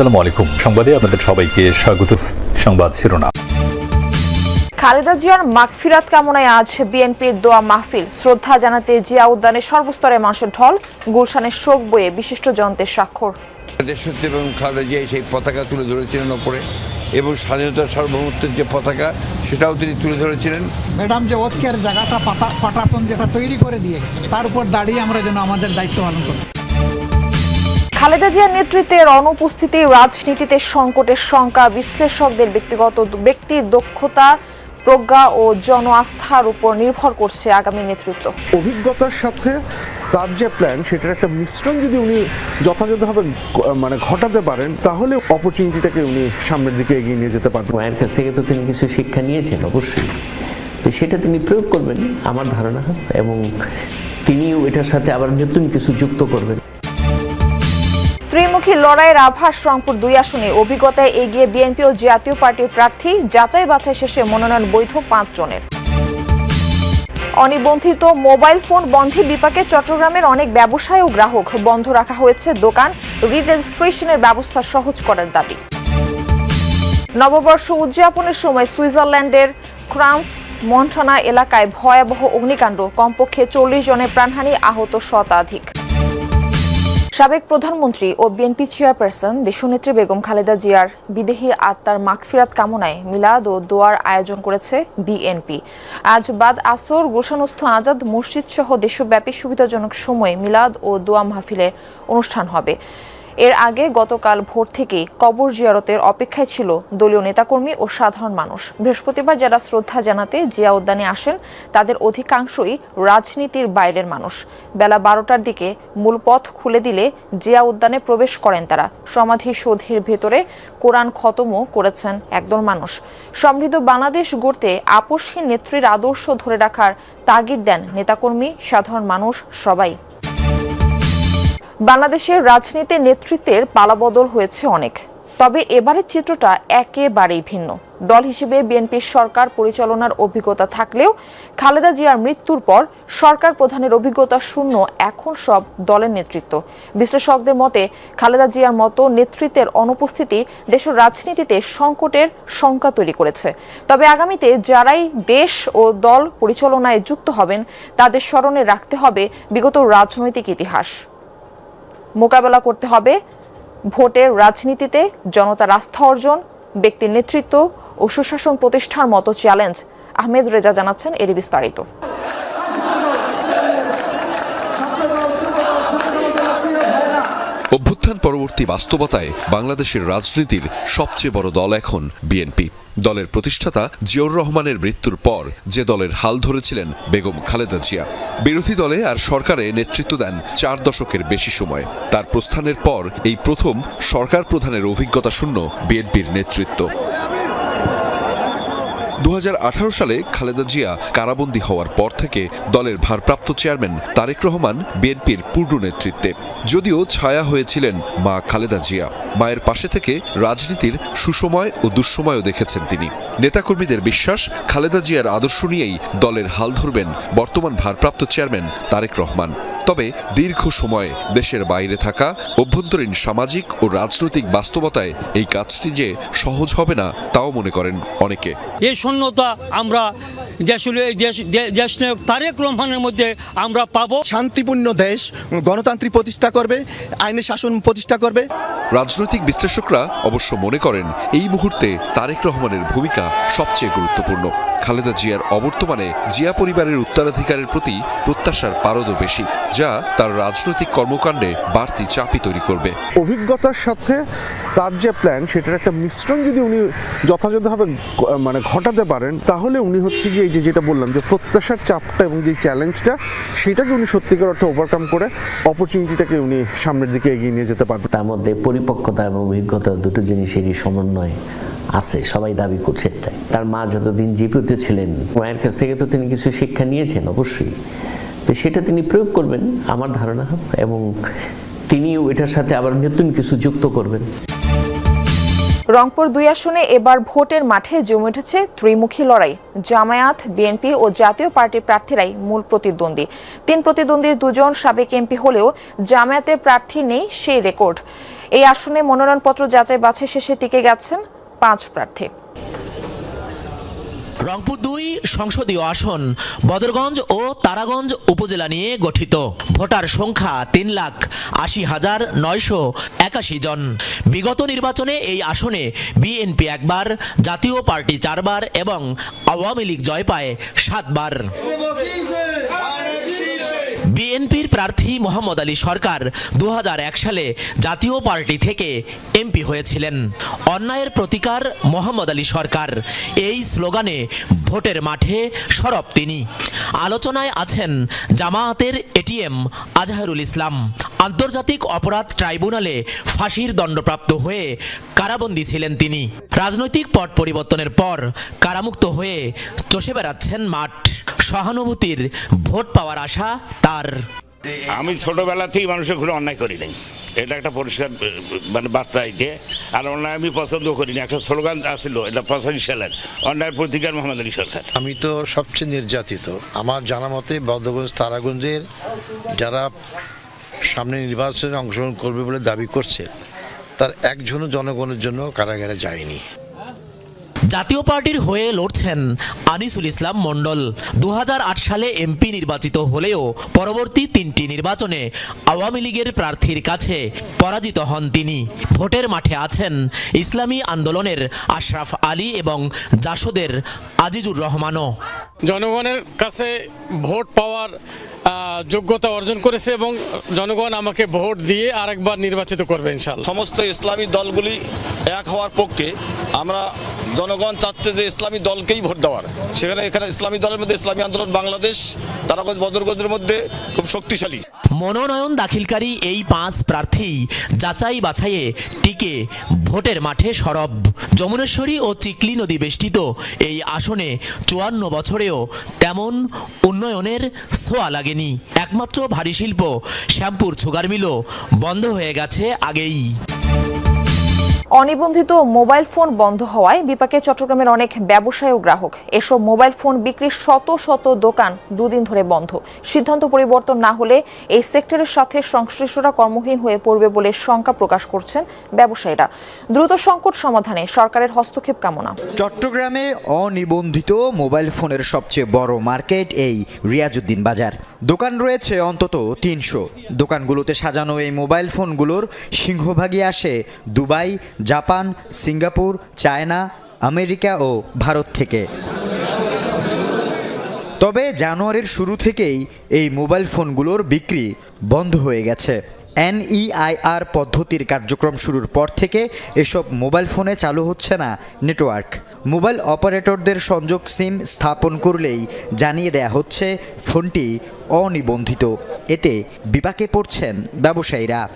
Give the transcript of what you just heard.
আসসালামু আলাইকুম। সংবাদে আপনাদের সবাইকে স্বাগত। সংবাদ শিরোনাম। খালেদা জিয়ার মাগফিরাত কামনায় আজ বিএনপির দোয়া মাহফিল। শ্রদ্ধা জানাতে জিয়া উদ্যানে সর্বস্তরের মানুষের ঢল গুলশানের শোক বয়ে বিশিষ্ট জনতের স্বাক্ষর। দেশত্ব এবং খালেদা জিয়া সেই পতাকা তুলে ধরেছিলেন ওপরে। এবং স্বাধীনতার সার্বভৌমত্বের যে পতাকা সেটাও তিনি তুলে ধরেছিলেন। ম্যাডাম যে ঐক্যের জায়গাটা পাতা পাটাতন যেটা তৈরি করে দিয়ে গেছে তার উপর দাঁড়িয়ে আমরা যেন আমাদের দায়িত্ব পালন করি খালেদা জিয়ার নেতৃত্বের অনুপস্থিতি রাজনীতিতে সংকটের শঙ্কা বিশ্লেষকদের ব্যক্তিগত ব্যক্তির দক্ষতা প্রজ্ঞা ও জন আস্থার উপর নির্ভর করছে আগামী নেতৃত্ব। অভিজ্ঞতার সাথে তার যে প্ল্যান সেটার একটা মিশ্রণ যদি উনি যথাযথভাবে মানে ঘটাতে পারেন তাহলে অপরচুনিটিটাকে উনি সামনের দিকে এগিয়ে নিয়ে যেতে পারবেন। মায়ের কাছ থেকে তো তিনি কিছু শিক্ষা নিয়েছেন অবশ্যই। তো সেটা তিনি প্রয়োগ করবেন আমার ধারণা এবং তিনিও এটার সাথে আবার নতুন কিছু যুক্ত করবেন। ত্রিমুখী লড়াইয়ের আভাস রংপুর দুই আসনে। অভিজ্ঞতায় এগিয়ে বিএনপি ও জাতীয় পার্টির প্রার্থী যাচাই বাছাই শেষে মনোনয়ন বৈধ পাঁচ জনের অনিবন্ধিত মোবাইল ফোন বন্ধে বিপাকে চট্টগ্রামের অনেক ব্যবসায়ী ও গ্রাহক বন্ধ রাখা হয়েছে দোকান, রিরেজিস্ট্রেশনের ব্যবস্থা সহজ করার দাবি। নববর্ষ উদযাপনের সময় সুইজারল্যান্ডের ক্রান্স মন্টানা এলাকায় ভয়াবহ অগ্নিকাণ্ড। কমপক্ষে চল্লিশ জনের প্রাণহানি, আহত শতাধিক। সাবেক প্রধানমন্ত্রী ও বিএনপি চেয়ারপারসন দেশনেত্রী বেগম খালেদা জিয়ার বিদেহী আত্মার মাগফিরাত কামনায় মিলাদ ও দোয়ার আয়োজন করেছে বিএনপি। আজ বাদ আসর গুলশানস্থ আজাদ মসজিদ সহ দেশব্যাপী সুবিধাজনক সময়ে মিলাদ ও দোয়া মাহফিলের অনুষ্ঠান হবে। এর আগে গতকাল ভোর থেকেই কবর জিয়ারতের অপেক্ষায় ছিল দলীয় নেতাকর্মী ও সাধারণ মানুষ। বৃহস্পতিবার যারা শ্রদ্ধা জানাতে জিয়া উদ্যানে আসেন, তাদের অধিকাংশই রাজনীতির বাইরের মানুষ। বেলা বারোটার দিকে মূল পথ খুলে দিলে জিয়া উদ্যানে প্রবেশ করেন তারা। সমাধি সৌধের ভেতরে কোরআন খতমও করেছেন একদল মানুষ। সমৃদ্ধ বাংলাদেশ গড়তে আপসহীন নেত্রীর আদর্শ ধরে রাখার তাগিদ দেন নেতাকর্মী, সাধারণ মানুষ সবাই। বাংলাদেশের রাজনীতি নেতৃত্বের পালাবদল হয়েছে অনেক। তবে এবারের চিত্রটা একেবারেই ভিন্ন। দল হিসেবে বিএনপির সরকার পরিচালনার অভিজ্ঞতা থাকলেও খালেদা জিয়ার মৃত্যুর পর সরকার প্রধানের অভিজ্ঞতা শূন্য এখন সব দলের নেতৃত্ব। বিশ্লেষকদের মতে, খালেদা জিয়ার মতো নেতৃত্বের অনুপস্থিতি দেশের রাজনীতিতে সংকটের শঙ্কা তৈরি করেছে। তবে আগামীতে যারাই দেশ ও দল পরিচালনায় যুক্ত হবেন, তাদের স্মরণে রাখতে হবে বিগত রাজনৈতিক ইতিহাস। মোকাবেলা করতে হবে। ভোটের রাজনীতিতে জনতার আস্থা অর্জন, ব্যক্তির নেতৃত্ব ও সুশাসন প্রতিষ্ঠার মতো চ্যালেঞ্জ আহমেদ রেজা জানাচ্ছেন এরই বিস্তারিত। অভ্যুত্থান পরবর্তী বাস্তবতায় বাংলাদেশের রাজনীতির সবচেয়ে বড় দল এখন বিএনপি। দলের প্রতিষ্ঠাতা জিয়র রহমানের মৃত্যুর পর যে দলের হাল ধরেছিলেন বেগম খালেদা জিয়া। বিরোধী দলে আর সরকারে নেতৃত্ব দেন চার দশকের বেশি সময়। তার প্রস্থানের পর এই প্রথম সরকার প্রধানের অভিজ্ঞতা শূন্য বিএনপির নেতৃত্ব। দু হাজার আঠারো সালে খালেদা জিয়া কারাবন্দী হওয়ার পর থেকে দলের ভারপ্রাপ্ত চেয়ারম্যান তারেক রহমান বিএনপির পূর্ণ নেতৃত্বে। যদিও ছায়া হয়েছিলেন মা খালেদা জিয়া। মায়ের পাশে থেকে রাজনীতির সুসময় ও দুঃসময়ও দেখেছেন তিনি। নেতাকর্মীদের বিশ্বাস, খালেদা জিয়ার আদর্শ নিয়েই দলের হাল ধরবেন বর্তমান ভারপ্রাপ্ত চেয়ারম্যান তারেক রহমান। তবে দীর্ঘ সময় দেশের বাইরে থাকা অভ্যন্তরীণ সামাজিক ও রাজনৈতিক বাস্তবতায় এই কাজটি যে সহজ হবে না তাও মনে করেন অনেকে। এই শূন্যতা আমরা দেশনায়ক তারেক রহমানের মধ্যে আমরা পাবো। শান্তিপূর্ণ দেশ গণতান্ত্রিক প্রতিষ্ঠা করবে আইনের শাসন প্রতিষ্ঠা করবে। রাজনৈতিক বিশ্লেষকরা অবশ্য মনে করেন এই মুহূর্তে তারেক রহমানের ভূমিকা সবচেয়ে গুরুত্বপূর্ণ। খালেদা জিয়ার অবর্তমানে জিয়া পরিবারের উত্তরাধিকারের প্রতি প্রত্যাশার পারদও বেশি যা তার রাজনৈতিক কর্মকাণ্ডে বাড়তি চাপই তৈরি করবে। অভিজ্ঞতার সাথে তার যে প্ল্যান সেটার একটা মিশ্রণ যদি উনি যথাযথভাবে মানে ঘটাতে পারেন তাহলে উনি হচ্ছে গিয়ে এই যে যেটা বললাম যে প্রত্যাশার চাপটা এবং যে চ্যালেঞ্জটা সেটাকে উনি সত্যিকার অর্থে ওভারকাম করে অপরচুনিটিটাকে উনি সামনের দিকে এগিয়ে নিয়ে যেতে পারবেন। তার মধ্যে পরিপক্কতা এবং অভিজ্ঞতা দুটো জিনিসেরই সমন্বয়। আছে, সবাই দাবি করছে তাই। তার মা যতদিন জীবিত ছিলেন, মায়ের কাছ থেকে তো তিনি কিছু শিক্ষা নিয়েছেন, অবশ্যই। তো সেটা তিনি প্রয়োগ করবেন, আমার ধারণা, এবং তিনিও এটার সাথে আবার নতুন কিছু যুক্ত করবেন। রংপুর দুই আসনে এবার ভোটের মাঠে জমে উঠেছে ত্রিমুখী লড়াই। জামায়াত, বিএনপি ও জাতীয় পার্টির প্রার্থীরাই মূল প্রতিদ্বন্দ্বী। তিন প্রতিদ্বন্দ্বীর দুজন সাবেক এমপি হলেও জামায়াতের প্রার্থী নেই সেই রেকর্ড। এই আসনে মনোনয়নপত্র যাচাই বাছে শেষে টিকে গেছেন পাঁচ প্রার্থী। রংপুর দুই সংসদীয় আসন বদরগঞ্জ ও তারাগঞ্জ উপজেলা নিয়ে গঠিত। ভোটার সংখ্যা তিন লাখ আশি হাজার নয়শো একাশি জন। বিগত নির্বাচনে এই আসনে বিএনপি একবার, জাতীয় পার্টি চারবার এবং আওয়ামী লীগ জয় পায় সাতবার। বিএনপির প্রার্থী মোহাম্মদ আলী সরকার দু হাজার এক সালে জাতীয় পার্টি থেকে এমপি হয়েছিলেন। অন্যায়ের প্রতিকার মোহাম্মদ আলী সরকার। এই স্লোগানে ভোটের মাঠে সরব তিনি। আলোচনায় আছেন জামায়াতের এটিএম আজহারুল ইসলাম। আন্তর্জাতিক অপরাধ ট্রাইব্যুনালে ফাঁসির দণ্ডপ্রাপ্ত হয়ে কারাবন্দী ছিলেন তিনি। রাজনৈতিক পট পরিবর্তনের পর কারামুক্ত হয়ে চষে বেড়াচ্ছেন মাঠ। সহানুভূতির ভোট পাওয়ার আশা তার। আমি ছোটবেলাতেই মানুষের ঘুরে অন্যায় করি নাই। এটা একটা পরিষ্কার মানে বার্তা আইতে আর অন্যায় আমি পছন্দ করি না। একটা স্লোগান আসছিল এটা পঁচাশি সালের অন্যায়ের প্রতিকার মোহাম্মদ আলী সরকার। আমি তো সবচেয়ে নির্যাতিত। আমার জানা মতে বদ্ধগঞ্জ তারাগঞ্জের যারা সামনে নির্বাচনে অংশগ্রহণ করবে বলে দাবি করছে। তার একজনও জনগণের জন্য কারাগারে যায়নি। জাতীয় পার্টির হয়ে লড়ছেন আনিসুল ইসলাম মণ্ডল। দু হাজার আট সালে এমপি নির্বাচিত হলেও পরবর্তী তিনটি নির্বাচনে আওয়ামী লীগের প্রার্থীর কাছে পরাজিত হন তিনি। ভোটের মাঠে আছেন ইসলামী আন্দোলনের আশরাফ আলী এবং জাসদের আজিজুর রহমানও। জনগণের কাছে ভোট পাওয়ার যোগ্যতা অর্জন করেছে এবং জনগণ আমাকে ভোট দিয়ে আরেকবার নির্বাচিত করবে ইনশাল্লাহ সমস্ত ইসলামী দলগুলি এক হওয়ার পক্ষে আমরা জনগণ চাচ্ছে যে ইসলামী দলকেই ভোট দেওয়ার। সেখানে এখানে ইসলামী দলের মধ্যে ইসলামী আন্দোলন বাংলাদেশ, তারাগঞ্জ, বদরগঞ্জের মধ্যে খুব শক্তিশালী। মনোনয়ন দাখিলকারী এই পাঁচ প্রার্থী যাচাই বাছাইয়ে টিকে ভোটের মাঠে সরব। যমুনেশ্বরী ও চিকলি নদী বেষ্টিত এই আসনে চুয়ান্ন বছরেও তেমন উন্নয়নের ছোঁয়া লাগেনি। একমাত্র ভারী শিল্প শ্যামপুর সুগার মিলও বন্ধ হয়ে গেছে আগেই। অনিবন্ধিত মোবাইল ফোন বন্ধ হওয়ায় বিপাকে চট্টগ্রামের অনেক ব্যবসায়ী ও গ্রাহক। এসব মোবাইল ফোন বিক্রির শত শত দোকান দুদিন ধরে বন্ধ। সিদ্ধান্ত পরিবর্তন না হলে এই সেক্টরের সাথে সংশ্লিষ্টরা কর্মহীন হয়ে পড়বে বলে শঙ্কা প্রকাশ করছেন ব্যবসায়ীরা। দ্রুত সংকট সমাধানে সরকারের হস্তক্ষেপ কামনা। চট্টগ্রামে অনিবন্ধিত মোবাইল ফোনের সবচেয়ে বড় মার্কেট এই রিয়াজুদ্দিন বাজার। দোকান রয়েছে অন্তত তিনশো। দোকানগুলোতে সাজানো এই মোবাইল ফোনগুলোর সিংহভাগই আসে Dubai Japan, Singapore, China, America ও ভারত থেকে। তবে জানুয়ারির শুরু থেকেই এই মোবাইল ফোনগুলোর বিক্রি বন্ধ হয়ে গেছে। এনইআইআর পদ্ধতির কার্যক্রম শুরুর পর থেকে এসব মোবাইল ফোনে চালু হচ্ছে না নেটওয়ার্ক। মোবাইল অপারেটরদের সংযোগ সিম স্থাপন করলেই জানিয়ে দেয়া হচ্ছে ফোনটি অনিবন্ধিত। এতে বিপাকে পড়ছেন ব্যবসায়ীরা।